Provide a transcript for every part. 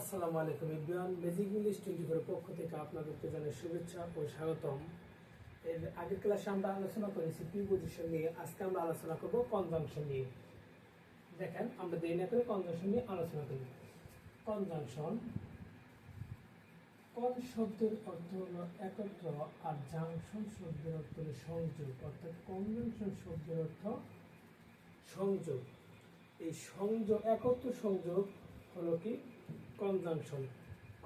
আসসালামু আলাইকুম ইবিয়ান magic English twenty ফোরের পক্ষ থেকে আপনাদেরকে জানাই শুভেচ্ছা ও স্বাগতম এর আগের ক্লাসে আমরা আলোচনা করেছি পজিশন নিয়ে আজকে আমরা আলোচনা করব কনজাংশন নিয়ে দেখেন আমরা দেরি না করে কনজাংশন নিয়ে আলোচনা করি কনজাংশন কন শব্দের অর্থ হল একত্র আর জাংশন শব্দের অর্থ হল সংযোগ অর্থাৎ কনজাংশন শব্দের অর্থ সংযোগ এই সংযোগ একত্র সংযোগ হলো কি কনজাংশন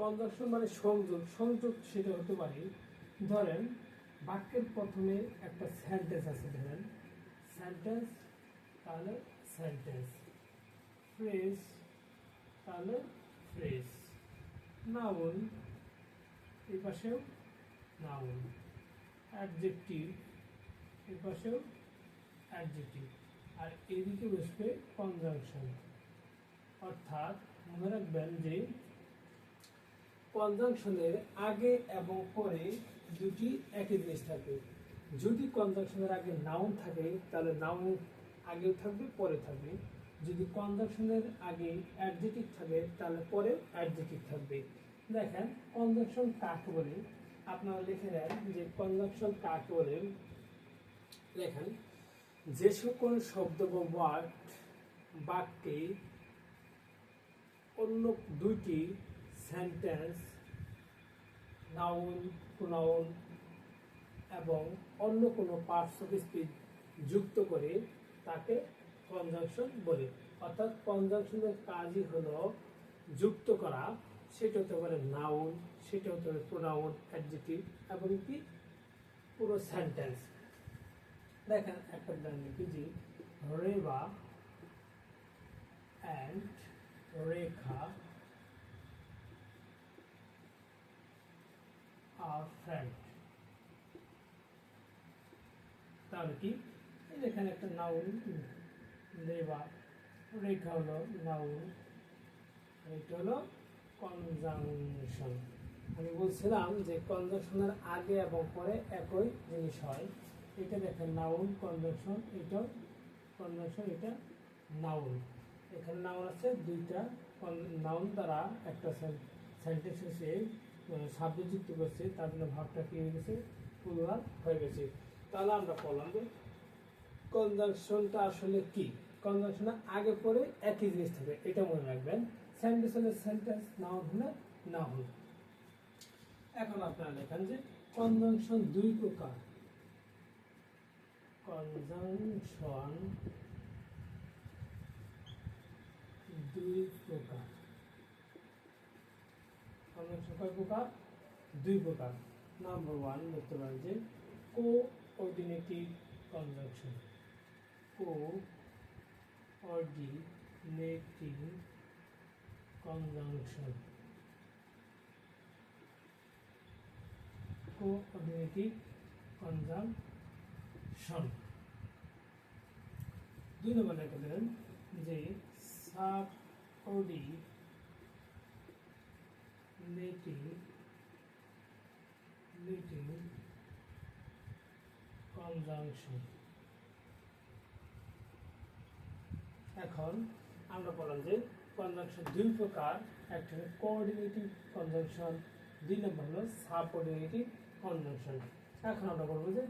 কনজাংশন মানে সংযোগ সংযোগ সেটা হতে পারে ধরেন বাক্যের প্রথমে একটা সেন্টেন্স আছে ধরেন সেন্টেন্স তাহলে সেন্টেন্স ফ্রেজ তাহলে ফ্রেজ নাউন এ পাশেও নাউন অ্যাডজেক্টিভ এর পাশেও অ্যাডজেক্টিভ আর এদিকে বসবে কনজাংশন অর্থাৎ মনে রাখবেন যে কনজাংশনের আগে এবং পরে দুটি একই জিনিস থাকে যদি কনজাংশনের আগে নাউন থাকে তাহলে নাউন আগেও থাকবে পরে থাকবে যদি কনজাংশনের আগে অ্যাডজেটিভ থাকে তাহলে পরে অ্যাডজেটিভ থাকবে দেখেন কনজাংশন কাকে বলে আপনারা লিখে দেন যে কনজাংশন কাকে বলে দেখেন যে সকল শব্দ বা ওয়ার্ড বাক্যে অন্য দুইটি সেন্টেন্স নাউন প্রোনাউন এবং অন্য কোনো পার্টস অফ স্পিচ যুক্ত করে তাকে কনজাংশন বলে অর্থাৎ কনজাংশনের কাজই হলো যুক্ত করা সেটা হতে পারে নাউন সেটা হতে পারে প্রোনাউন অ্যাডজেটিভ এবং কি পুরো সেন্টেন্স দেখেন একটা জানি কি যে রেবা রেখা আর ফ্রেন্ড তাহলে কি এখানে একটা নাউন লেবার রেখা হলো নাউন এটা হলো কনজাংশন আমি বলছিলাম যে কনজাংশনের আগে এবং পরে একই জিনিস হয় এটা দেখেন নাউন কনজাংশন এটা কনজাংশন এটা নাউন এখানে নাউন আছে দুইটা নাউন দ্বারা একটা সেন্টেন্স শেষে সাবজেক্ট যুক্ত করছে তার জন্য ভাবটা কি হয়ে গেছে প্লুরাল হয়ে গেছে তাহলে আমরা বললাম যে কনজাংশনটা আসলে কি কনজাংশনের আগে পরে একই জিনিস থাকে এটা মনে রাখবেন সেন্টেন্স হলে সেন্টেন্স নাউন হলে নাউন এখন আপনারা লেখেন যে কনজাংশন দুই প্রকার কনজাংশন দুই প্রকার আমরা সকল প্রকার দুই প্রকার নাম্বার ওয়ান দেখতে পারেন যে coordinative conjunction coordinative conjunction coordinative conjunction দুই নম্বর লেখা দিলেন যে সাব উনি মিটিং মিটিং কনজাংশন এখন আমরা বললাম যে কনজাংশন দুই প্রকার একটা হলো কোঅর্ডিনেটিভ কনজাংশন দুই নম্বর হলো সাবঅর্ডিনেটিভ কনজাংশন এখন আমরা বলবো যে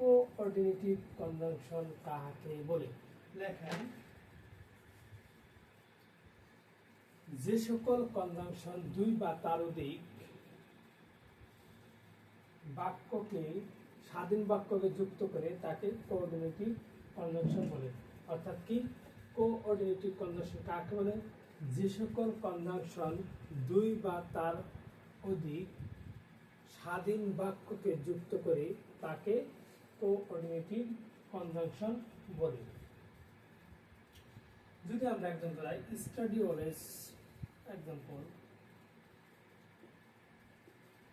কোঅর্ডিনেটিভ কনজাংশন কাকে বলে লেখেন যে সকল কনজাংশন দুই বা তার অধিক বাক্যকে স্বাধীন বাক্যকে যুক্ত করে তাকে কোঅর্ডিনেটিভ কনজাংশন বলে অর্থাৎ কি কোঅর্ডিনেটিভ কনজাংশন কাকে বলে যে সকল কনজাংশন দুই বা তার অধিক স্বাধীন বাক্যকে যুক্ত করে তাকে কোঅর্ডিনেটিভ কনজাংশন বলে যদি আমরা একজন বলাই study always Example,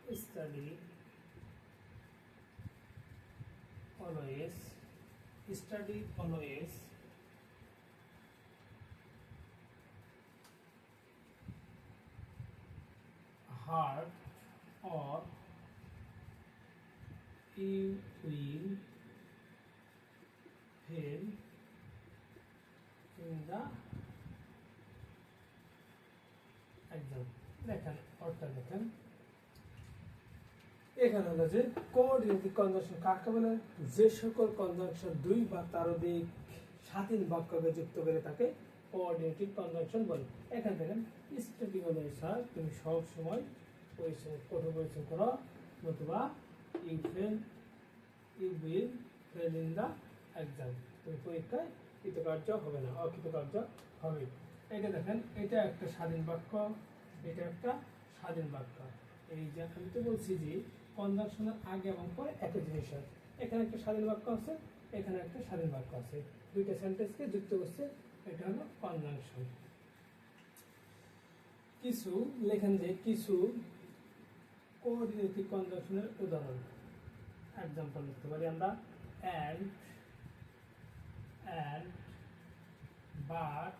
study, always, study always, hard, or you will fail অর্থাৎ দেখেন এখানে হলো যে কনজাংশন কাকে বলে যে সকল কনজাংশন দুই বা তার অধিক স্বাধীন বাক্যকে যুক্ত করে তাকে কোঅর্ডিনেটিভ কনজাংশন বলে স্টেটিং তুমি সব সময় পরিশ্রম কঠোর পরিশ্রম করো নতুবা you fail you fail in the exam তুমি পরীক্ষায় কৃতকার্য হবে না অকৃতকার্য হবে এটা দেখেন এটা একটা স্বাধীন বাক্য এটা একটা স্বাধীন বাক্য এই যে আমি তো বলছি যে কনজাংশনের আগে এবং পরে একই জিনিস হয় এখানে একটা স্বাধীন বাক্য আছে এখানে একটা স্বাধীন বাক্য আছে দুইটা সেন্টেন্সকে যুক্ত করছে এটা হলো কনজাংশন কিছু লেখেন যে কিছু কোঅর্ডিনেটিভ কনজাংশনের উদাহরণ এক্সাম্পল লিখতে পারি আমরা and and but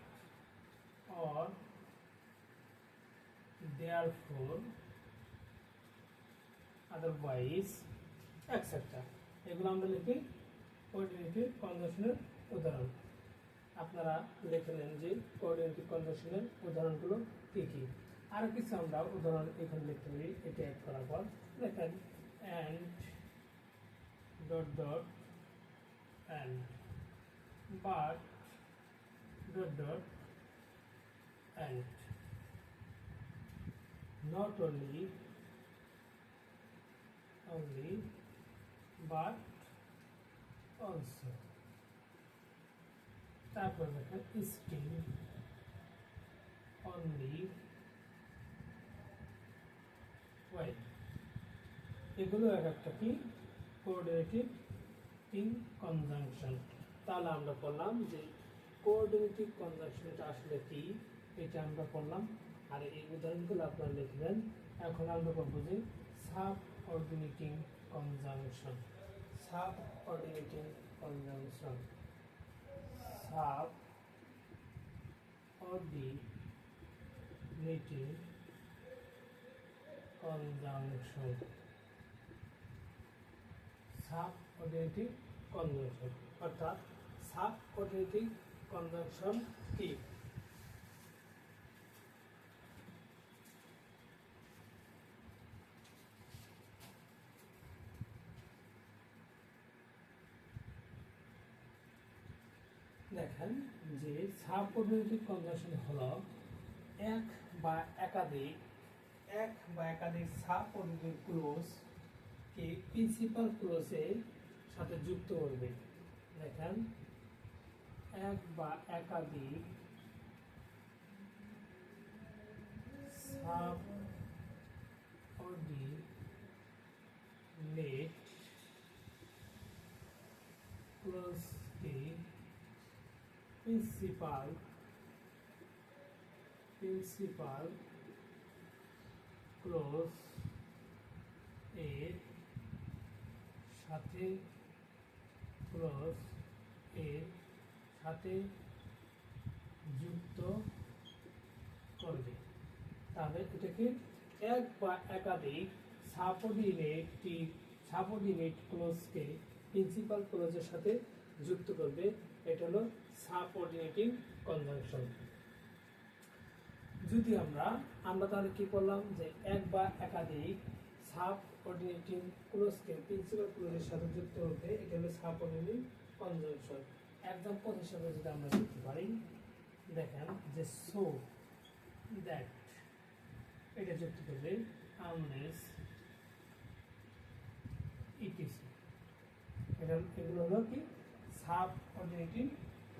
or therefore otherwise etc এগুলো আমরা লিখি কোঅর্ডিনেটিভ কনজাংশনের উদাহরণ আপনারা লিখে নেন যে কোঅর্ডিনেটিভ কনজাংশনের উদাহরণগুলো কী কী আর কিছু আমরা উদাহরণ এখানে লিখতে পারি এটা অ্যাড করার পর লেখেন and dot dot and but dot dot and not only only but also তারপর দেখেন স্টিল অনলি ওয়াই এগুলো এক একটা কি কোঅর্ডিনেটিভ ইন কনজাংশন তাহলে আমরা বললাম যে কোঅর্ডিনেটিভ কনজাংশনটা আসলে কি এটা আমরা বললাম আর এই উদাহরণগুলো আপনারা লিখবেন এখন আমরা বলবো যে subordinating conjunction subordinating conjunction subordinating conjunction subordinating conjunction অর্থাৎ সাব অর্ডিনেটিং কনজাংশন কি দেখেন যে সাবঅর্ডিনেটিভ কনজাংশন হলো এক বা একাধিক এক বা একাধিক ক্লোজ ক্লোজকে প্রিন্সিপাল ক্লোজের সাথে যুক্ত করবে দেখেন এক বা একাধিক subordinate principal principal clause এর সাথে ক্লোজ এর সাথে যুক্ত করবে তাহলে এটাকে এক বা একাধিক সাপোর্ডিনেটটি সাপোর্ডিনেট ক্লোজকে প্রিন্সিপাল ক্লোজের সাথে যুক্ত করবে এটা হলো সাপোর্ডিনেটিং কনজাংশন যদি আমরা আমরা তাহলে কি করলাম যে এক বা একাধিক সাবঅর্ডিনেটিং ক্লোজকে প্রিন্সিপাল ক্লোজের সাথে যুক্ত হতে এটা হলো সাবঅর্ডিনেটিং কনজাংশন এক্সাম্পল হিসাবে যদি আমরা দেখতে পারি দেখেন যে সো দ্যাট এটা যুক্ত করলে আনলেস ইটিসি এটা এগুলো হলো কি অর্ডিনেটিং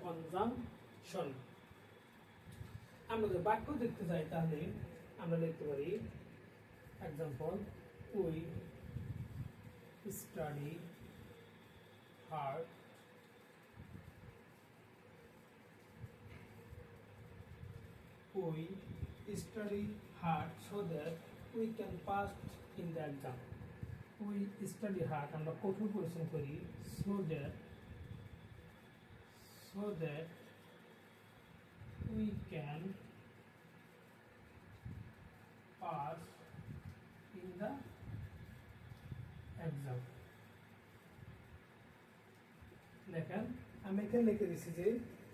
কনজাংশন আমরা যদি বাক্য দেখতে চাই তাহলে আমরা লিখতে পারি example we study hard we study hard so that we can pass in the exam we study hard আমরা কঠোর পরিশ্রম করি so that so that we can pass in the exam দেখেন আমি এখানে লিখে দিচ্ছি যে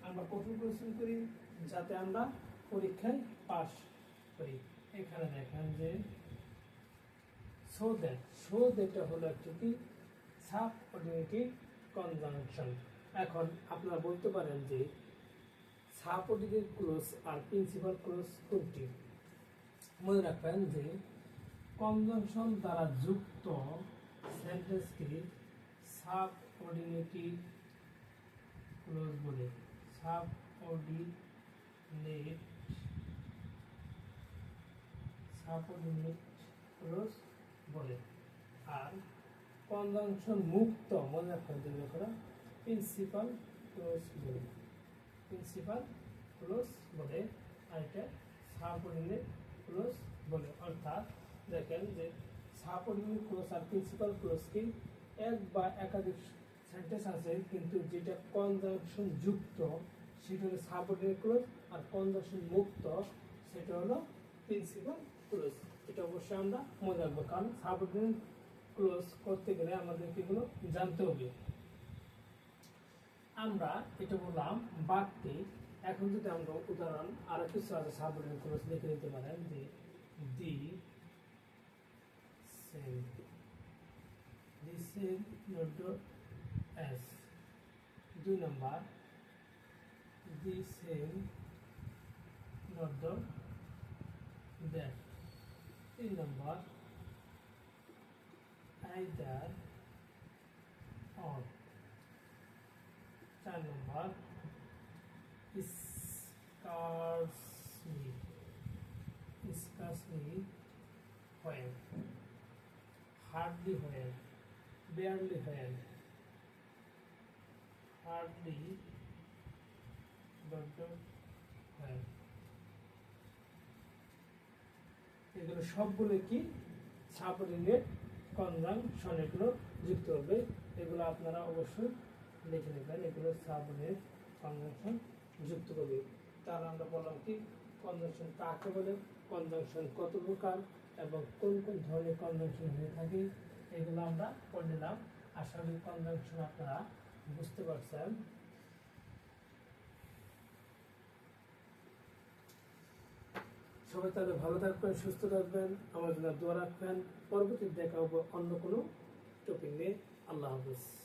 আমরা কঠোর পরিশ্রম করি যাতে আমরা পরীক্ষায় পাশ করি এখানে দেখেন যে সো দ্যাট সো দ্যাটটা হলো একটি কি সাব অর্ডিনেটিভ কনজাংশন এখন আপনারা বলতে পারেন যে সাপোর্টিভের ক্লোজ আর প্রিন্সিপাল ক্লোজ কোনটি মনে রাখবেন যে কনজাংশন দ্বারা যুক্ত সেন্টেন্সকে অর্ডিনেটিভ ক্লোজ বলে সাব সাব অর্ডিনেট ক্লোজ বলে আর কনজাংশন মুক্ত মনে রাখবেন যে করা প্রিন্সিপাল ক্লোজ বলে প্রিন্সিপাল ক্লোজ বলে আরেকটা সাবঅর্ডিনেট ক্লোজ বলে অর্থাৎ দেখেন যে সাবঅর্ডিনেট ক্লোজ আর প্রিন্সিপাল ক্লোজকে এক বা একাধিক সেন্টেন্স আছে কিন্তু যেটা কনজাংশন যুক্ত সেটা হলো সাবঅর্ডিনেট ক্লোজ আর কনজাংশন মুক্ত সেটা হলো প্রিন্সিপাল ক্লোজ এটা অবশ্যই আমরা মনে রাখবো কারণ সাবঅর্ডিনেট ক্লোজ করতে গেলে আমাদেরকে এগুলো জানতে হবে আমরা এটা বললাম বাড়তি এখন যদি আমরা উদাহরণ আরও কিছু আছে সাবধান খরচ লিখে নিতে পারেন যে the sell the sell S দুই number the sell not that তিন number either and verb scarcely scarcely where hardly well, barely well, hardly dot dot where এগুলো সবগুলো কি সাবরিনেট কনজাংশন এগুলো যুক্ত হবে এগুলো আপনারা অবশ্যই লিখে নেবেন এগুলো সাবনের কনজাংশন যুক্ত করবে তাহলে আমরা বললাম কি কনজাংশন কাকে বলে কনজাংশন কত প্রকার এবং কোন কোন ধরনের কনজাংশন হয়ে থাকে এগুলো আমরা পড়ে নিলাম আশা করি কনজাংশন আপনারা বুঝতে পারছেন সবাই তাহলে ভালো থাকবেন সুস্থ থাকবেন আমার জন্য দোয়া রাখবেন পরবর্তী দেখা হবো অন্য কোনো টপিক নিয়ে আল্লাহ হাফিজ